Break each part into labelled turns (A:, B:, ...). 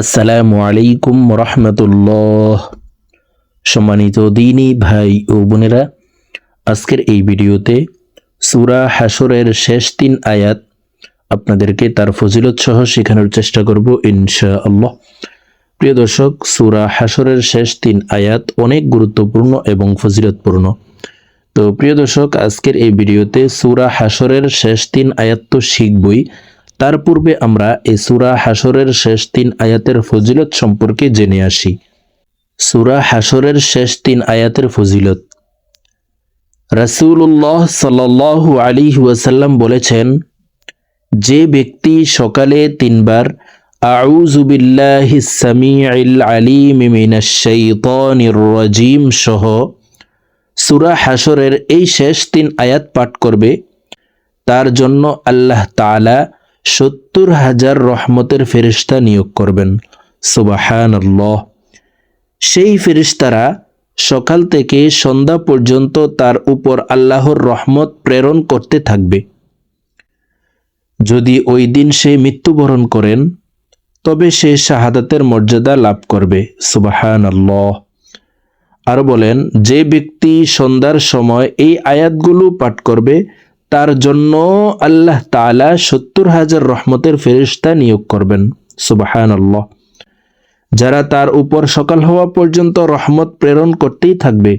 A: আসসালামু আলাইকুম রহমতুল্লাহ। সম্মানিত দিনী ভাই ও বোনেরা, আজকের এই ভিডিওতে সুরা হাসরের শেষ তিন আয়াত আপনাদেরকে তার ফজিলত সহ শেখানোর চেষ্টা করব ইনশা আল্লাহ প্রিয় দর্শক, সুরা হাসরের শেষ তিন আয়াত অনেক গুরুত্বপূর্ণ এবং ফজিলতপূর্ণ। তো প্রিয় দর্শক, আজকের এই ভিডিওতে সুরা হাসরের শেষ তিন আয়াত তো শিখবই। তার পূর্বে আমরা এ সুরা হাসরের শেষ তিন আয়াতের ফজিলত সম্পর্কে জেনে আসি। সুরা হাসরের শেষ তিন আয়াতের ফজিলত। রাসূলুল্লাহ সাল্লাল্লাহু আলী ওয়াসাল্লাম বলেছেন, যে ব্যক্তি সকালে তিনবার রাজিম সহ সুরা হাসরের এই শেষ তিন আয়াত পাঠ করবে, তার জন্য আল্লাহ তাআলা সত্তর হাজার রহমতের ফেরিস্তা নিয়োগ করবেন। সুবাহান সেই ফেরিস্তারা সকাল থেকে সন্ধ্যা পর্যন্ত তার উপর আল্লাহর রহমত প্রেরণ করতে থাকবে। যদি ওই দিন সে মৃত্যুবরণ করেন, তবে সে শাহাদাতের মর্যাদা লাভ করবে। সুবাহান আল্লাহ আরও বলেন, যে ব্যক্তি সন্ধ্যার সময় এই আয়াতগুলো পাঠ করবে তার জন্য আল্লাহ তালা সত্তর হাজার রহমতের ফেরিস্তা নিয়োগ করবেন। সুবাহান আল্লাহ যারা তার উপর সকাল হওয়া পর্যন্ত রহমত প্রেরণ করতেই থাকবে,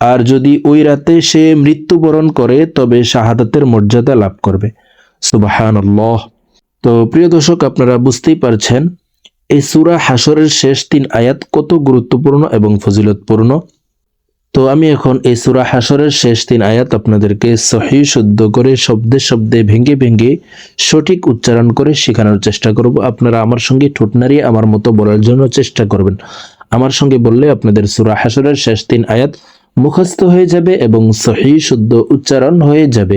A: আর যদি ওই রাতে সে মৃত্যুবরণ করে, তবে শাহাদাতের মর্যাদা লাভ করবে। সুবাহান আল্লাহ তো প্রিয় দর্শক, আপনারা বুঝতেই পারছেন, এই সুরা হাসরের শেষ তিন আয়াত কত গুরুত্বপূর্ণ এবং ফজিলতপূর্ণ। তো আমি এখন এই সুরা হাসরের শেষ তিন আয়াত আপনাদেরকে সহি, শুদ্ধ করে শব্দে শব্দে ভেঙে ভেঙে সঠিক উচ্চারণ করে শেখানোর চেষ্টা করব। আপনারা আমার সঙ্গে ঠোঁট নাড়িয়ে আমার মতো বলার জন্য চেষ্টা করবেন। আমার সঙ্গে বললে আপনাদের সুরা হাসরের শেষ তিন আয়াত মুখস্থ হয়ে যাবে এবং সহি, শুদ্ধ উচ্চারণ হয়ে যাবে।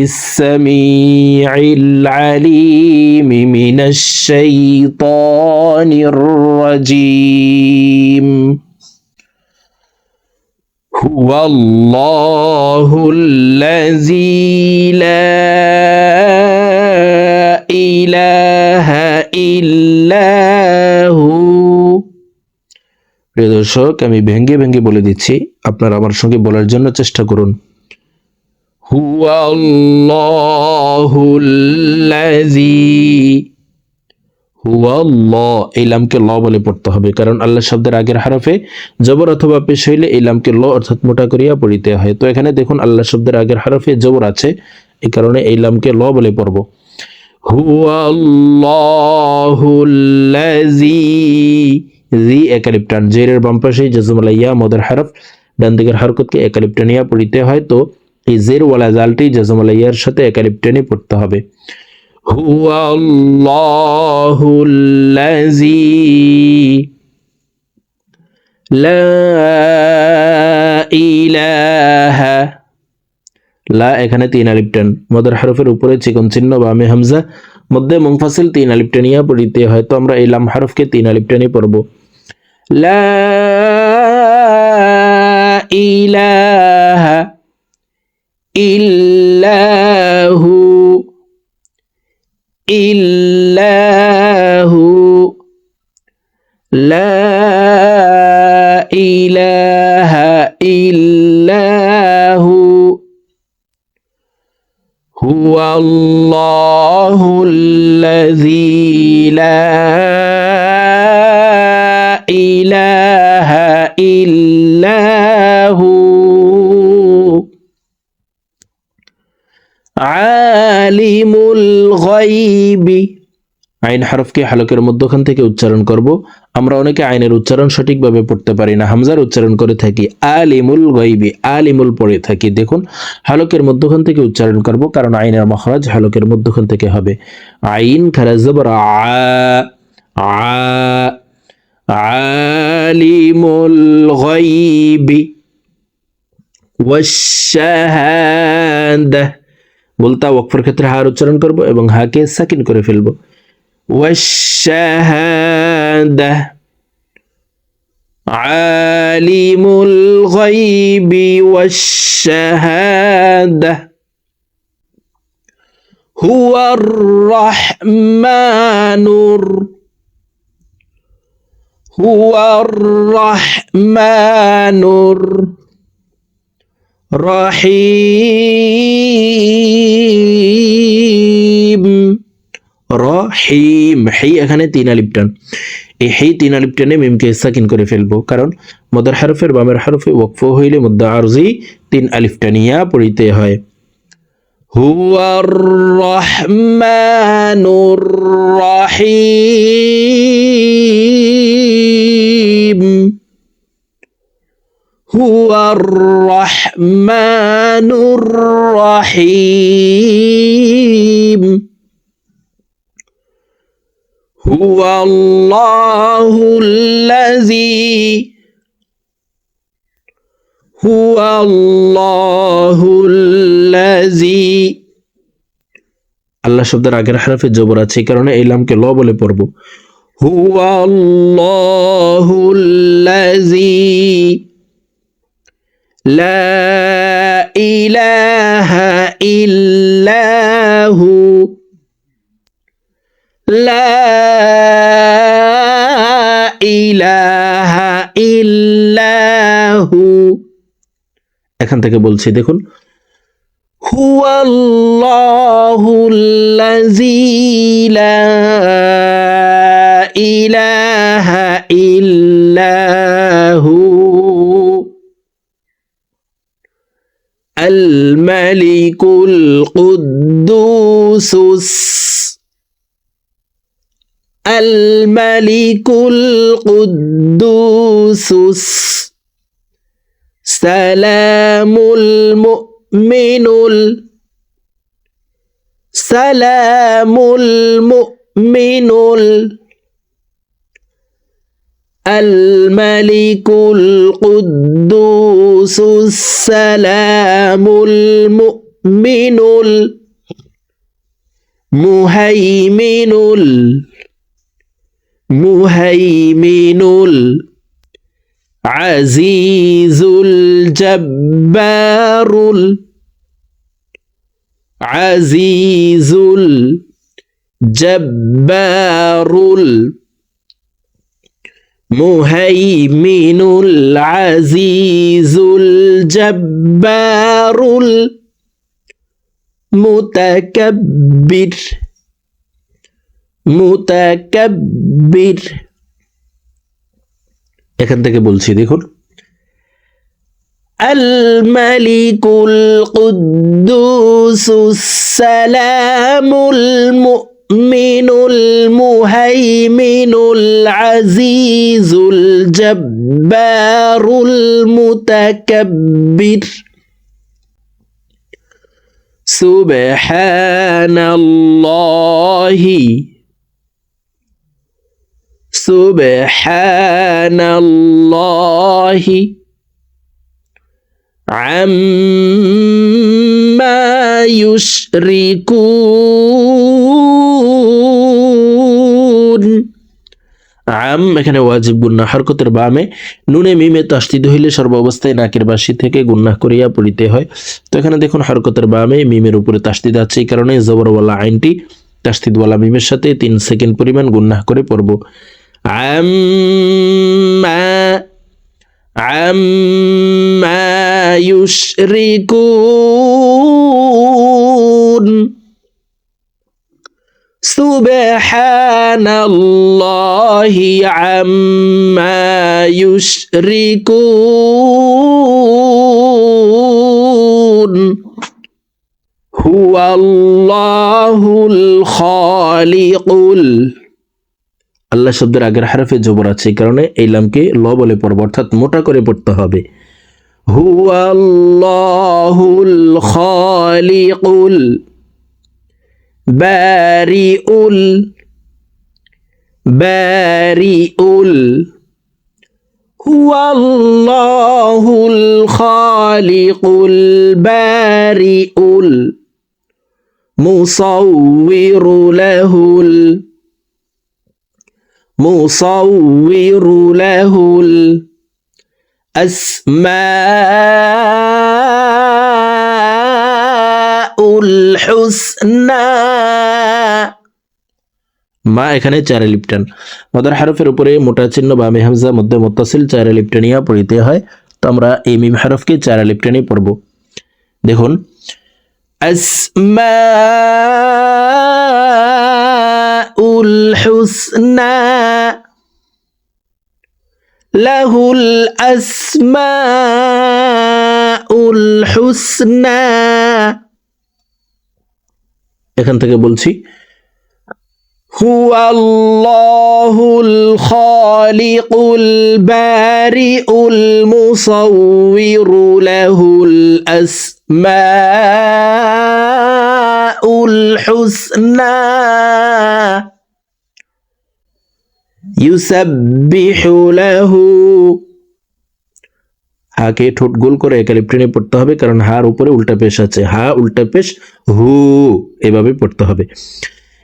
A: السميع العليم من الشيطان الرجيم هو الله الذي لا إله إلا هو প্রিয় দর্শক আমি ভেঙ্গে ভেঙ্গে বলে দিচ্ছি আপনারা আমার সঙ্গে বলার জন্য চেষ্টা করুন এই লামকে ল বলে পড়তে হবে, কারণ আল্লাহ শব্দের আগের হারফে জবর অথবা পেশ হইলে এই লামকে ল অর্থাৎ মোটা করিয়া পড়িতে হয়। তো এখানে দেখুন আল্লাহ শব্দের আগের হারফে জবর আছে এই কারণে এই লামকে ল বলে পড়ব। হুয়াল্লাহুল্লাযী জি একালিপ্টান, জেরের বাম পাশে জাজুমালা ইয়া মদের হারফ, ডান দিকের হরকতকে একালিপ্টানিয়া পড়িতে হয়। তো এই জের ওয়ালা জালটি জাজমালা ইয়ার সাথে একালিপ টেনে পড়তে হবে। হুয়া লা ইলাহা। লা, এখানে তিন আলিপ টান। মদার হরফের উপরে চিকন চিহ্ন বা আমি হামজা, মধ্যে মুংফাসিল তিন আলিপ টানিয়া পড়িতে হয়তো আমরা এই লাম হরফকে তিন আলিপ টানি পড়ব। লা ইলাহা إلا هو إلا هو لا إله إلا هو هو الله الذي لا إله إلا هو عالم الغيب আইন হরফকে হালকের মধ্যখান থেকে উচ্চারণ করব আমরা অনেকে আইনের উচ্চারণ সঠিকভাবে পড়তে পারি না হামজার উচ্চারণ করে থাকি আলিমুল গাইবি আলিমুল পড়ে থাকি দেখুন হালকের মধ্যখান থেকে উচ্চারণ করব কারণ আইনের মহারাজ হালকের মধ্যখান থেকে হবে আইন খারা জবর আ আ আলিমুল গাইবি ওয়াশাহাদা বলতা ওয়াকফের ক্ষেত্রে হার উচ্চারণ করব এবং হাকে সাকিন করে ফেলব ওয়াশাহাদা আলিমুল গাইবি ওয়াশাহাদা হুয়ার রাহমানুর হুয়ার রাহমানুর রহিম। রহিম, হেই এখানে তিন আলিপ এই হেই তিন আলিপটানে মিমকে সাকিন করে ফেলব, কারণ মদার হারফের বামের হারফে ওকফ হইলে মুদ্দা আরজি তিন আলিফটানিয়া পড়িতে হয়। হুয়ার রহমানুর রহিম। هو الرحمن الرحيم هو الله الذي هو الله الذي আল্লাহ শব্দের আগের হারফে জবর আছে এই কারণে এই লামকে ল বলে পড়ব هو الله الذي لا إله إلا هو لا إله إلا هو এখান থেকে বলছি দেখুন هو الله الذي لا إله إلا هو الملك القدوس الملك القدوس سلام المؤمن ال- سلام المؤمن ال- الملك القدوس السلام المؤمن المهيمن المهيمن العزيز الجبار العزيز الجبار الجبار مهيمن العزيز الجبار المتكبر متكبر এখান থেকে বলছি দেখুন الملك القدوس السلام المؤمن المهيمن العزيز الجبار المتكبر. سبحان الله. سبحان الله. عما يشركون. আম এখানে ওয়াজিব গুন্না হরকতের বামে নুনে মিমে তাস্তিদ হইলে সর্বাবস্থায় নাকের বাসি থেকে গুন্না করিয়া পড়িতে হয় তো এখানে দেখুন হরকতের বামে মিমের উপরে তাস্তিদ আছে এই কারণে জবরওয়ালা আইনটি তাস্তিদওয়ালা মিমের সাথে তিন সেকেন্ড পরিমাণ গুন্না করে পড়ব আম্মা عما يشركون সুবহানাল্লাহি আম্মা ইউশরিকুন। হুয়াল্লাহুল খালিকুল। আল্লাহ শব্দের আগের হারফে জবর আছে এই কারণে এই লামকে ল বলে পড়ব, অর্থাৎ মোটা করে পড়তে হবে। হুয়াল্লাহুল খালিকুল। بارئ بارئ هو الله الخالق البارئ المصور له المصور له الأسماء মা এখানে চারে লিপটান। মাদার হারফের উপরে মোটা চিহ্ন বা মেহামজা মধ্যে মোত্তাসিল চারে লিপটানিয়া পড়িতে হয়। তো আমরা এই মিম হারফকে চারে লিপটানি পড়ব। দেখুন। আসমাউল হুসনা। লাহুল হুসনা। এখান থেকে বলছি هو الله الخالق البارئ المصور له الأسماء الحسنى يسبح له হাকে ঠোঁট গোল করে একালিপ টেনে পড়তে হবে কারণ হার উপরে উল্টা পেশ আছে হা উল্টা পেশ হু এভাবে পড়তে হবে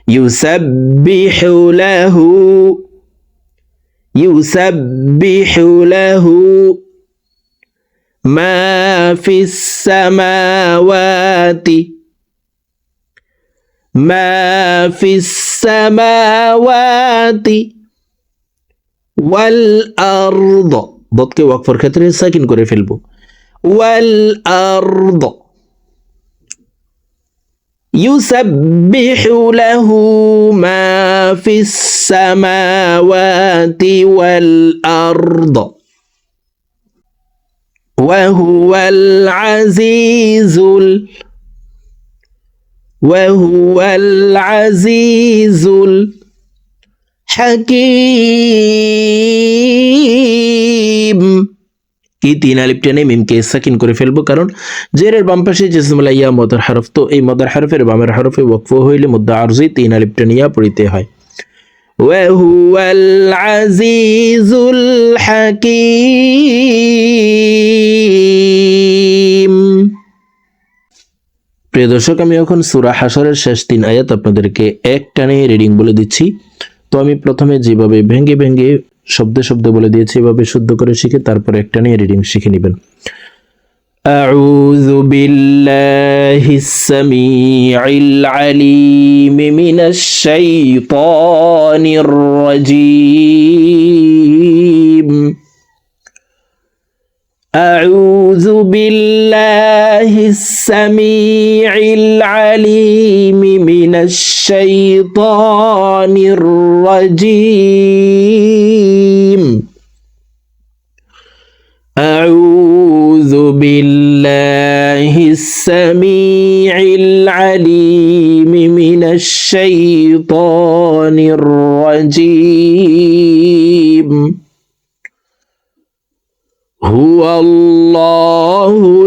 A: ইউসাব্বিহু লাহু ইউসাব্বিহু লাহু মা ফিস সামাওয়াতি মা ফিস সামাওয়াতি ওয়াল আরদ ضد كي ওয়াকফর ক্ষেত্রে সাকিন করে ফেলবো ওয়াল والأرض يسبح له ما في السماوات والأرض. وهو العزيز ال... وهو العزيز ال... الحكيم কি তিন আলিপ টেনে মিমকে সাকিন করে ফেলবো কারণ জেরের বাম পাশে জেসমুল্লাহ ইয়া মদার হারফ তো এই মদার হারফের বামের হারফে ওয়াকফ হইলে মুদ্দা আরজি তিন আলিপ টেনিয়া পড়িতে হয় وهو العزيز الحكيم প্রিয় দর্শক আমি এখন সুরা হাসরের শেষ তিন আয়াত আপনাদেরকে এক টানে রিডিং বলে দিচ্ছি তো আমি প্রথমে যেভাবে ভেঙ্গে ভেঙ্গে শব্দে শব্দে বলে দিয়েছি এভাবে শুদ্ধ করে শিখে তারপর একটা নিয়ে রিডিং শিখে নেবেন أعوذ بالله السميع العليم من الشيطان الرجيم أعوذ بالله السميع العليم من الشيطان الرجيم. أعوذ بالله السميع العليم من الشيطان الرجيم. هو الله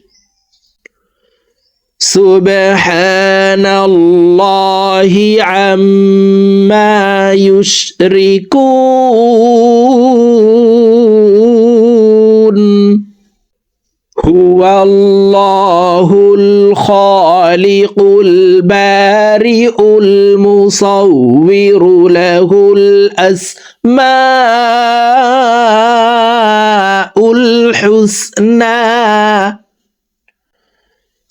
A: سبحان الله عما يشركون. هو الله الخالق البارئ المصور له الأسماء الحسنى.